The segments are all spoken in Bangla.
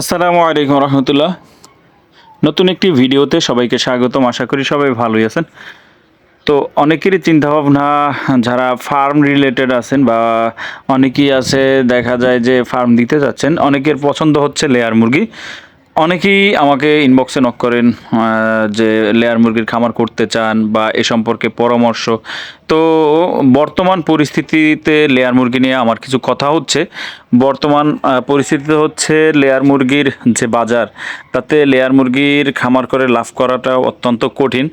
আসসালামু আলাইকুম রহমতুল্লাহ। নতুন একটি ভিডিওতে সবাইকে স্বাগতম। আশা করি সবাই ভালোই আছেন। তো অনেকেরই চিন্তাভাবনা, যারা ফার্ম রিলেটেড আছেন বা অনেকেই আছে, দেখা যায় যে ফার্ম দিতে যাচ্ছেন, অনেকের পছন্দ হচ্ছে লেয়ার মুরগি। অনেকেই আমাকে ইনবক্সে নক করেন যে লেয়ার মুরগির খামার করতে চান বা এ সম্পর্কে পরামর্শ। তো বর্তমান পরিস্থিতিতে লেয়ার মুরগি নিয়ে আমার কিছু কথা হচ্ছে। বর্তমান পরিস্থিতিতে হচ্ছে লেয়ার মুরগির যে বাজার, তাতে লেয়ার মুরগির খামার করে লাভ করাটা অত্যন্ত কঠিন।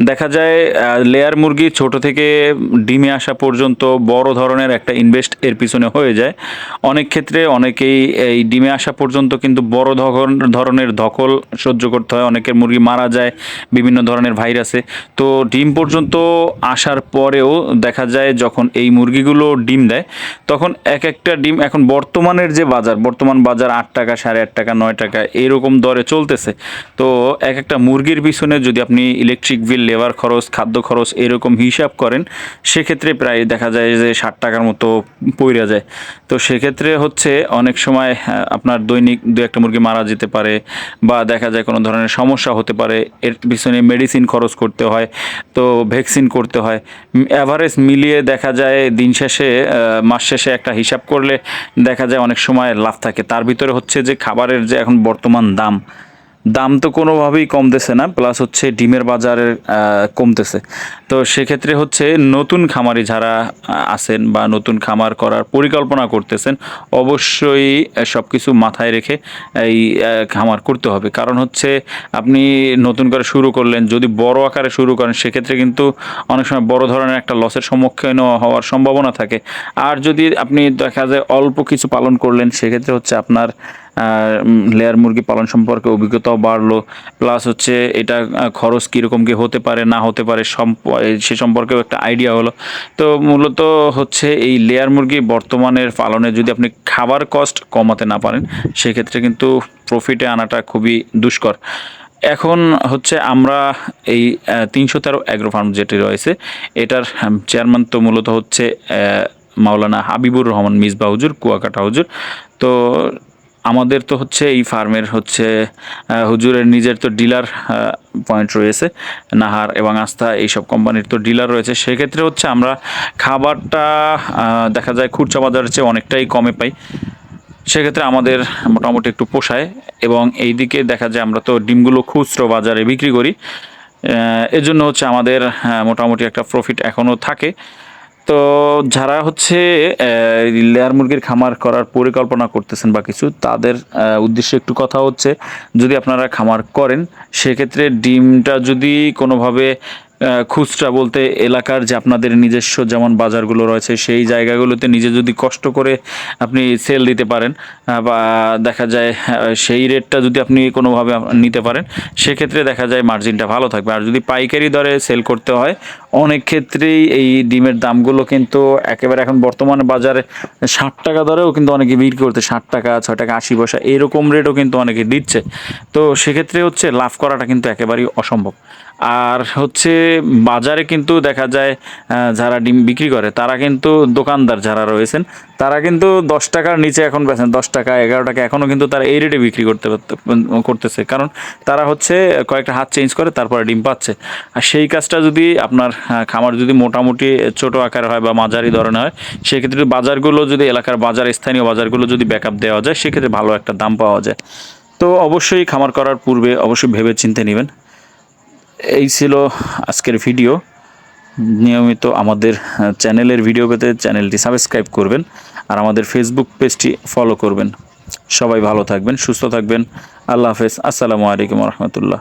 দেখা যায় লেয়ার মুরগি ছোট থেকে ডিমে আসা পর্যন্ত বড় ধরনের একটা ইনভেস্ট এর পিছনে হয়ে যায়। অনেক ক্ষেত্রে অনেকেই এই ডিমে আসা পর্যন্ত কিন্তু বড় ধরন- ধরনের ধকল সহ্য করতে হয়। অনেকের মুরগি মারা যায়, বিভিন্ন ধরনের ভাইরাসে তো ডিম পর্যন্ত আসার পরেও দেখা যায়, যখন এই মুরগিগুলো ডিম দেয়, তখন এক একটা ডিম এখন বর্তমানের যে বাজার, বর্তমান বাজার আট টাকা, সাড়ে আট টাকা, নয় টাকা, এরকম দরে চলতেছে। তো এক একটা মুরগির পিছনে যদি আপনি ইলেকট্রিক বিল লেবার খরচ, খাদ্য খরচ এরকম হিসাব করেন, সেক্ষেত্রে প্রায় দেখা যায় যে ষাট টাকার মতো পইরা যায়। তো সেক্ষেত্রে হচ্ছে অনেক সময় আপনার দৈনিক দু একটা মুরগি মারা যেতে পারে বা দেখা যায় কোনো ধরনের সমস্যা হতে পারে, এর পিছনে মেডিসিন খরচ করতে হয়, তো ভ্যাকসিন করতে হয়। অ্যাভারেজ মিলিয়ে দেখা যায় দিন শেষে মাস শেষে একটা হিসাব করলে দেখা যায় অনেক সময় লাভ থাকে। তার ভিতরে হচ্ছে যে খাবারের যে এখন বর্তমান দাম দাম তো কোনোভাবেই কমতেছে না প্লাস হচ্ছে ডিমের বাজারের আহ, কমতেছে। তো সেক্ষেত্রে হচ্ছে নতুন খামারি যারা আছেন বা নতুন খামার করার পরিকল্পনা করতেছেন অবশ্যই সব কিছু মাথায় রেখে এই খামার করতে হবে। কারণ হচ্ছে আপনি নতুন করে শুরু করলেন যদি বড় আকারে শুরু করেন সেক্ষেত্রে কিন্তু অনেক সময় বড় ধরনের একটা লসের সম্মুখীন হওয়ার সম্ভাবনা থাকে। আর যদি আপনি দেখা যায় অল্প কিছু পালন করলেন সেক্ষেত্রে হচ্ছে আপনার লেয়ার মুরগি পালন সম্পর্কে অভিজ্ঞতাও বাড়লো। প্লাস হচ্ছে এটা খরচ কীরকম কি হতে পারে, না হতে পারে সে সম্পর্কেও একটা আইডিয়া হলো। তো মূলত হচ্ছে এই লেয়ার মুরগি বর্তমানের পালনে যদি আপনি খাবার কস্ট কমাতে না পারেন, সেক্ষেত্রে কিন্তু প্রফিটে আনাটা খুবই দুষ্কর। এখন হচ্ছে আমরা এই তিনশো তেরো অ্যাগ্রো ফার্ম যেটি রয়েছে, এটার চেয়ারম্যান তো মূলত হচ্ছে মাওলানা হাবিবুর রহমান মিসবা হুজুর, কুয়াকাটা হুজুর। তো আমাদের তো হচ্ছে এই ফার্মের হচ্ছে হুজুরের নিজের তো ডিলার পয়েন্ট রয়েছে, নাহার এবং আস্থা এইসব কোম্পানির তো ডিলার রয়েছে। সেক্ষেত্রে হচ্ছে আমরা খাবারটা দেখা যায় খুচরা বাজারের চেয়ে অনেকটাই কমে পাই। সেক্ষেত্রে আমাদের মোটামুটি একটু পোষায় এবং এই দিকে দেখা যায় আমরা তো ডিমগুলো খুচরো বাজারে বিক্রি করি। এজন্য হচ্ছে আমাদের মোটামুটি একটা প্রফিট এখনও থাকে। তো যারা হচ্ছে লেয়ার মুরগির খামার করার পরিকল্পনা করতেছেন বা কিছু, তাদের উদ্দেশ্যে একটু কথা হচ্ছে। যদি আপনারা খামার করেন, সেক্ষেত্রে ডিমটা যদি কোনোভাবে খুচরা বলতে এলাকার যে আপনাদের নিজস্ব যেমন বাজারগুলো রয়েছে, সেই জায়গাগুলোতে নিজে যদি কষ্ট করে আপনি সেল দিতে পারেন বা দেখা যায় সেই রেটটা যদি আপনি কোনোভাবে নিতে পারেন, সেক্ষেত্রে দেখা যায় মার্জিনটা ভালো থাকবে। আর যদি পাইকারি দরে সেল করতে হয়, অনেক ক্ষেত্রেই এই ডিমের দামগুলো কিন্তু একেবারে এখন বর্তমানে বাজারে ষাট টাকা দরেও কিন্তু অনেকে বিক্রি করতে, ষাট টাকা, ছয় টাকা, আশি পয়সা, এরকম রেটও কিন্তু অনেকে দিচ্ছে। তো সেক্ষেত্রে হচ্ছে লাভ করাটা কিন্তু একেবারেই অসম্ভব। আর হচ্ছে বাজারে কিন্তু দেখা যায় যারা ডিম বিক্রি করে, তারা কিন্তু দোকানদার যারা রয়েছেন, তারা কিন্তু দশ টাকার নিচে এখন বেচেন, দশ টাকা, এগারো টাকা এখনও কিন্তু তারা এই রেটে বিক্রি করতে করতেছে। কারণ তারা হচ্ছে কয়েকটা হাত চেঞ্জ করে, তারপরে ডিম পাচ্ছে। আর সেই কাজটা যদি আপনার খামার যদি মোটামুটি ছোট আকার হয় বা মাঝারি ধরনের হয়, সেক্ষেত্রে বাজারগুলো যদি এলাকার বাজার, স্থানীয় বাজারগুলো যদি ব্যাকআপ দেওয়া যায়, সেক্ষেত্রে ভালো একটা দাম পাওয়া যায়। তো অবশ্যই খামার করার পূর্বে অবশ্যই ভেবে চিন্তে নেবেন। এই ছিল আজকের ভিডিও। নিয়মিত আমাদের চ্যানেলের ভিডিও পেতে চ্যানেলটি সাবস্ক্রাইব করবেন আর আমাদের ফেসবুক পেজটি ফলো করবেন। সবাই ভালো থাকবেন, সুস্থ থাকবেন। আল্লাহ হাফেজ। আসসালামু আলাইকুম রহমতুল্লাহ।